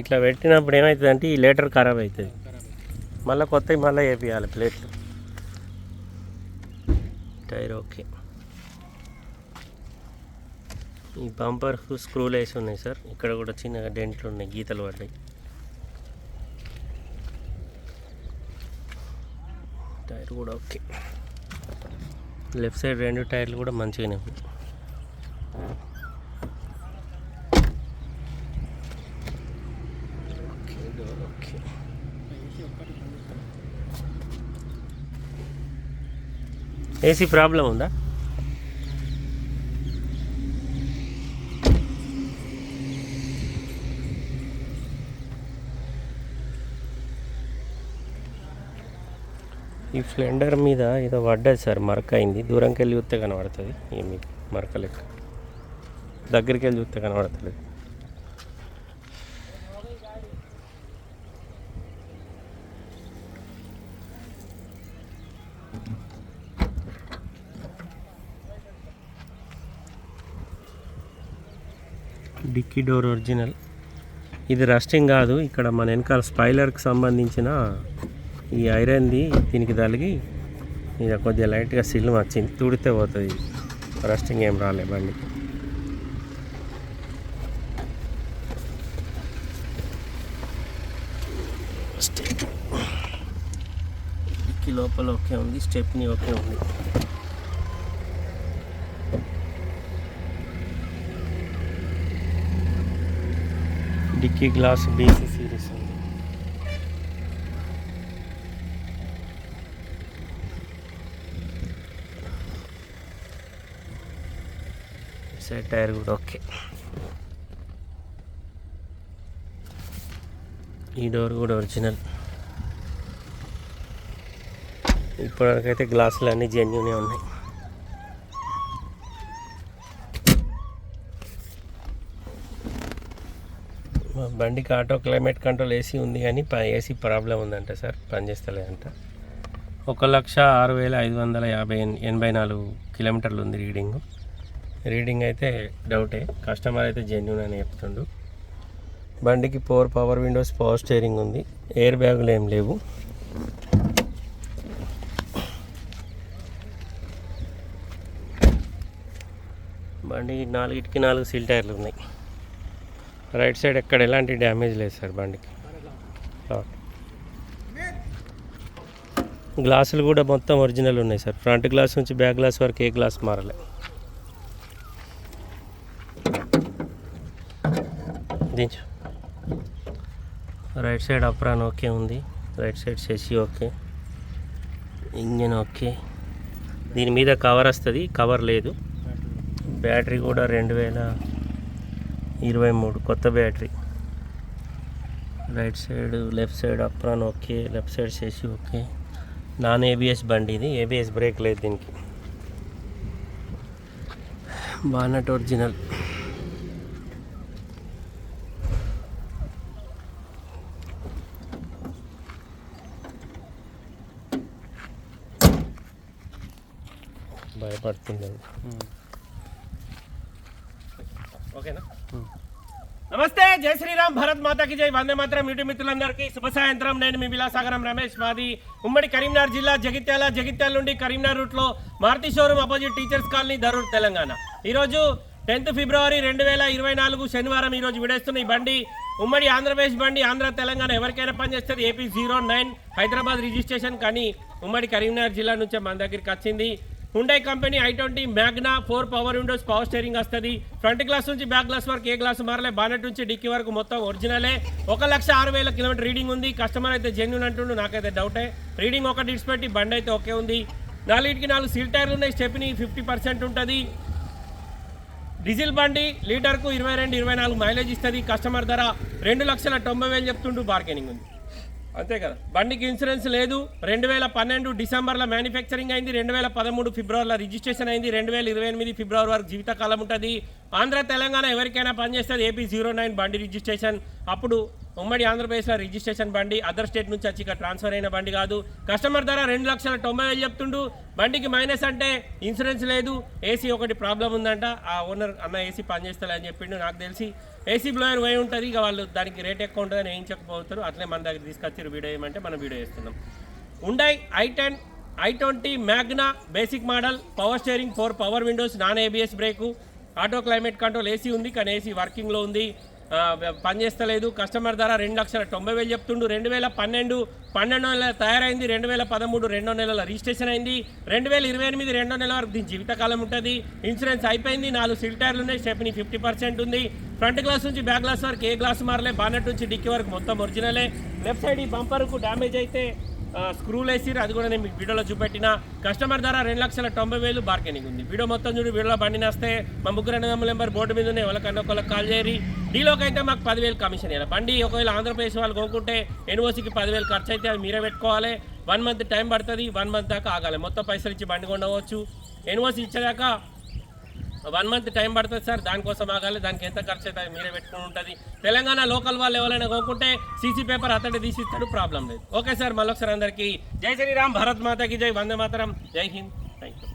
ఇట్లా పెట్టినప్పుడు ఏమవుతుందంటే ఈ లీటర్ ఖరాబ్ అవుతుంది. మళ్ళీ కొత్తవి మళ్ళీ వేపియాలి ప్లేట్లు. Tyre okay. ఈ బంపర్ స్క్రూలు వేసి ఉన్నాయి సార్. ఇక్కడ కూడా చిన్నగా డెంట్లు ఉన్నాయి గీతలు పడ్డాయి. టైర్ కూడా ఓకే. లెఫ్ట్ సైడ్ రెండు టైర్లు కూడా మంచిగానే ఉన్నాయి. Okay okay. ఏసీ ప్రాబ్లం ఉందా? ఈ ఫ్లెండర్ మీద ఏదో పడ్డది సార్ మరక అయింది. దూరంకి వెళ్ళి చూస్తే కనబడుతుంది. ఏమి మరక లెక్క. దగ్గరికి వెళ్ళి చూస్తే కనబడతలేదు. Dicky door original. ఇది రస్టింగ్ కాదు ఇక్కడ మన వెనకాల స్పైలర్కి సంబంధించిన ఈ ఐరన్ది దీనికి తలిగి ఇది కొద్దిగా లైట్గా సిల్ వచ్చింది. తుడితే పోతుంది. రస్టింగ్ ఏం రాలే బండికి. లోపల ఓకే ఉంది స్టెప్ని ఓకే ఉంది. డిక్కీ గ్లాస్ బీసీ సిరీస్ ఉంది. సైడ్ టైర్ కూడా ఓకే. ఈ డోర్ కూడా ఒరిజినల్. ఇప్పటివరకైతే గ్లాసులు అన్నీ జెన్యునే ఉన్నాయి. బండికి ఆటో క్లైమేట్ కంట్రోల్ ఏసీ ఉంది కానీ ఏసీ ప్రాబ్లం ఉందంట సార్ పనిచేస్తలేదంట ఒక లక్ష ఆరు వేల ఐదు వందల యాభై ఎనభై నాలుగు కిలోమీటర్లు ఉంది రీడింగ్. రీడింగ్ అయితే డౌటే కస్టమర్ అయితే జెన్యున్ అని చెప్తుండు. బండికి four power windows power steering ఉంది. ఎయిర్ బ్యాగులు ఏం లేవు. బండి నాలుగిటికి నాలుగు సీల్ టైర్లు ఉన్నాయి. రైట్ సైడ్ ఎక్కడ ఎలాంటి డ్యామేజ్ లేదు సార్ బండికి. గ్లాసులు కూడా మొత్తం ఒరిజినల్ ఉన్నాయి సార్. ఫ్రంట్ గ్లాస్ నుంచి బ్యాక్ గ్లాస్ వరకు ఏ గ్లాస్ మారలే. దించు. రైట్ సైడ్ అప్రాన్ ఓకే ఉంది. Right side chassis okay. Engine okay. దీని మీద కవర్ వస్తుంది. కవర్ లేదు. బ్యాటరీ కూడా రెండు వేల ఇరవై మూడు కొత్త battery. Right side left side apron okay left side చేసి ఓకే. నాన్ ఏబిఎస్ బండి ఇది. ఏబిఎస్ బ్రేక్ లేదు దీనికి. Bonnet original. భయపడుతుంది hmm. ఓకేనా? నమస్తే జై శ్రీరామ్ భరత్ మాతాకి జై. వందే మాత్రం యూట్యూబ్ మిత్రులందరికీ శుభ సాయంత్రం. నేను మీ విలాసాగరం రమేష్ మాది ఉమ్మడి కరీంనగర్ జిల్లా జగిత్యాల జగిత్యాల నుండి కరీంనగర్ రూట్లో Maruti showroom opposite teachers colony Dharur Telangana. ఈరోజు టెన్త్ ఫిబ్రవరి రెండు వేల ఇరవై నాలుగు శనివారం ఈరోజు విడేస్తున్న ఈ బండి ఉమ్మడి ఆంధ్రప్రదేశ్ బండి ఆంధ్ర తెలంగాణ ఎవరికైనా పనిచేస్తుంది. AP zero nine Hyderabad registration కానీ ఉమ్మడి కరీంనగర్ జిల్లా నుంచే మన దగ్గరికి వచ్చింది. Hyundai company I twenty Magna four power windows power steering వస్తుంది. ఫ్రంట్ గ్లాస్ నుంచి బ్యాక్ గ్లాస్ వరకు ఏ గ్లాస్ మారలే. బానెట్ నుంచి డిక్కీ వరకు మొత్తం ఒరిజినలే ఒక లక్ష ఆరు వేల కిలోమీటర్ రీడింగ్ ఉంది. కస్టమర్ అయితే జెన్యున్ అంటుండు నాకైతే డౌటే రీడింగ్ ఒకటి పెట్టి బండి అయితే ఓకే ఉంది. నాలుగింటికి నాలుగు సీల్ టైర్లు ఉన్నాయి. స్టెప్ని ఫిఫ్టీ పర్సెంట్ ఉంటుంది. డీజిల్ బండి లీటర్కు ఇరవై రెండు ఇరవై నాలుగు మైలేజ్ ఇస్తుంది. కస్టమర్ ధర రెండు లక్షల తొంభై వేలు చెప్తుంటూ బార్గెనింగ్ ఉంది. అంతే కదా. బండికి ఇన్సూరెన్స్ లేదు. రెండు వేల పన్నెండు డిసెంబర్లో మ్యానుఫ్యాక్చరింగ్ అయింది. రెండు వేల పదమూడు ఫిబ్రవరిలో రిజిస్ట్రేషన్ అయింది. రెండు వేల ఇరవై ఎనిమిది ఫిబ్రవరి వరకు జీవితకాలం ఉంటుంది. ఆంధ్ర తెలంగాణ ఎవరికైనా పనిచేస్తుంది. ఏపీ జీరో నైన్ బండి రిజిస్ట్రేషన్. అప్పుడు ఉమ్మడి ఆంధ్రప్రదేశ్లో రిజిస్ట్రేషన్ బండి అదర్ స్టేట్ నుంచి వచ్చి ఇక్కడ ట్రాన్స్ఫర్ అయిన బండి కాదు. కస్టమర్ ధర రెండు లక్షల తొంభై వేలు చెప్తుండు. బండికి మైనస్ అంటే ఇన్సూరెన్స్ లేదు. ఏసీ ఒకటి ప్రాబ్లం ఉందంట. ఆ ఓనర్ అన్న ఏసీ పనిచేస్తలే అని చెప్పిండు. నాకు తెలిసి ఏసీ బ్లోయర్ పోయి ఉంటుంది. ఇక వాళ్ళు దానికి రేట్ ఎక్కువ ఉంటుందని వేయించకపోతారు అట్లే మన దగ్గర తీసుకొచ్చి వీడియో వేయమంటే మనం వీడియో చేస్తున్నాం. ఉండాయి I ten I twenty Magna basic model power steering four power windows non ABS brake auto climate control AC ఉంది కానీ ఏసీ వర్కింగ్లో ఉంది. పనిచేస్తలేదు కస్టమర్ ధర రెండు లక్షల తొంభై వేలు చెప్తుండు. రెండు వేల పన్నెండు పన్నెండు నెలల తయారైంది. రెండు వేల పదమూడు రెండో నెలల రిజిస్ట్రేషన్ అయింది. రెండు వేల ఇరవై ఎనిమిది రెండో నెల వరకు దీని జీవితకాలం ఉంటుంది. ఇన్సూరెన్స్ అయిపోయింది. నాలుగు సిల్ టైర్లు ఉన్నాయి. స్టెప్ని ఫిఫ్టీ పర్సెంట్ ఉంది. ఫ్రంట్ గ్లాస్ నుంచి బ్యాక్ గ్లాస్ వరకు ఏ గ్లాస్ మారలే బానెట్ నుంచి డిక్కీ వరకు మొత్తం ఒరిజినలే. లెఫ్ట్ సైడ్ ఈ బంపర్కు డ్యామేజ్ అయితే స్క్రూలు వేసిరు అది కూడా నేను మీకు వీడియోలో చూపెట్టిన. కస్టమర్ ధర రెండు లక్షల తొంభై వేలు బార్గెనింగ్ ఉంది. వీడియో మొత్తం చూడు వీడియోలో బండి నేస్తే. మా ముగ్గురు అన్నదమ్ముల నెంబర్ బోర్డు మీద ఉన్నాయి. వాళ్ళకన్నా ఒకళ్ళకి కాల్ చేయరి డీలోకి అయితే మాకు పదివేలు కమిషన్ ఇవ్వాలి బండి ఒకవేళ ఆంధ్రప్రదేశ్ వాళ్ళు కోకుంటే ఎన్ఓసికి పదివేలు ఖర్చు అయితే అది మీరే పెట్టుకోవాలి. వన్ మంత్ టైం పడుతుంది. వన్ మంత్ దాకా ఆగాలి. మొత్తం పైసలు ఇచ్చి బండి కొండవచ్చు ఎన్ఓసి ఇచ్చేదాకా వన్ మంత్ టైం పడుతుంది సార్. దానికోసం ఆగాలి. దానికి ఎంత ఖర్చు అవుతుంది మీరే పెట్టుకుని ఉంటుంది. తెలంగాణ లోకల్ వాళ్ళు ఎవరైనా కోకుంటే సీసీ పేపర్ అతడే తీసిస్తాడు. ప్రాబ్లం లేదు. Okay sir. మళ్ళొకసారి అందరికీ జై శ్రీరామ్. భరత్ మాతకి జై. వందే మాతరం. జై హింద్. Thank you